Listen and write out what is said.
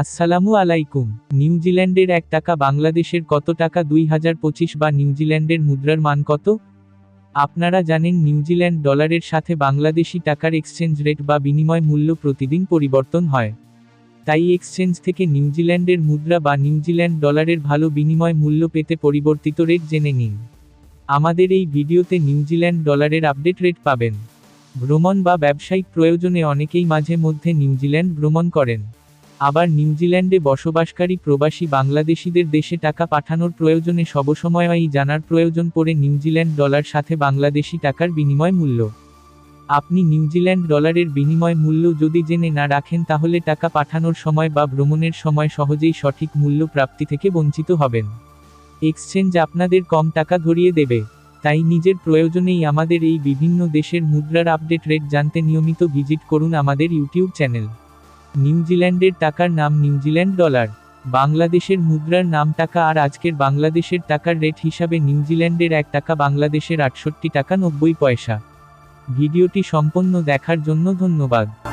আসসালামু আলাইকুম। নিউজিল্যান্ডের এক টাকা বাংলাদেশের কত টাকা? দুই হাজার পঁচিশ বা নিউজিল্যান্ডের মুদ্রার মান কত? আপনারা জানেন নিউজিল্যান্ড ডলারের সাথে বাংলাদেশি টাকার এক্সচেঞ্জ রেট বা বিনিময় মূল্য প্রতিদিন পরিবর্তন হয়। তাই এক্সচেঞ্জ থেকে নিউজিল্যান্ডের মুদ্রা বা নিউজিল্যান্ড ডলারের ভালো বিনিময় মূল্য পেতে পরিবর্তিত রেট জেনে নিন। আমাদের এই ভিডিওতে নিউজিল্যান্ড ডলারের আপডেট রেট পাবেন। ভ্রমণ বা ব্যবসায়িক প্রয়োজনে অনেকেই মাঝে মধ্যে নিউজিল্যান্ড ভ্রমণ করেন। আবার নিউজিল্যান্ডে বসবাসকারী প্রবাসী বাংলাদেশিদের দেশে টাকা পাঠানোর প্রয়োজনে সবসময়ই জানার প্রয়োজন পড়ে নিউজিল্যান্ড ডলার সাথে বাংলাদেশি টাকার বিনিময় মূল্য। আপনি নিউজিল্যান্ড ডলারের বিনিময় মূল্য যদি জেনে না রাখেন তাহলে টাকা পাঠানোর সময় বা ভ্রমণের সময় সহজেই সঠিক মূল্য প্রাপ্তি থেকে বঞ্চিত হবেন। এক্সচেঞ্জ আপনাদের কম টাকা ধরিয়ে দেবে। তাই নিজের প্রয়োজনেই আমাদের এই বিভিন্ন দেশের মুদ্রার আপডেট রেট জানতে নিয়মিত ভিজিট করুন আমাদের ইউটিউব চ্যানেল। নিউজিল্যান্ডের টাকার নাম নিউজিল্যান্ড ডলার, বাংলাদেশের মুদ্রার নাম টাকা আর আজকের বাংলাদেশের টাকার রেট হিসাবে নিউজিল্যান্ডের এক টাকা বাংলাদেশের আটষট্টি টাকা নব্বই পয়সা। ভিডিওটি সম্পন্ন দেখার জন্য ধন্যবাদ।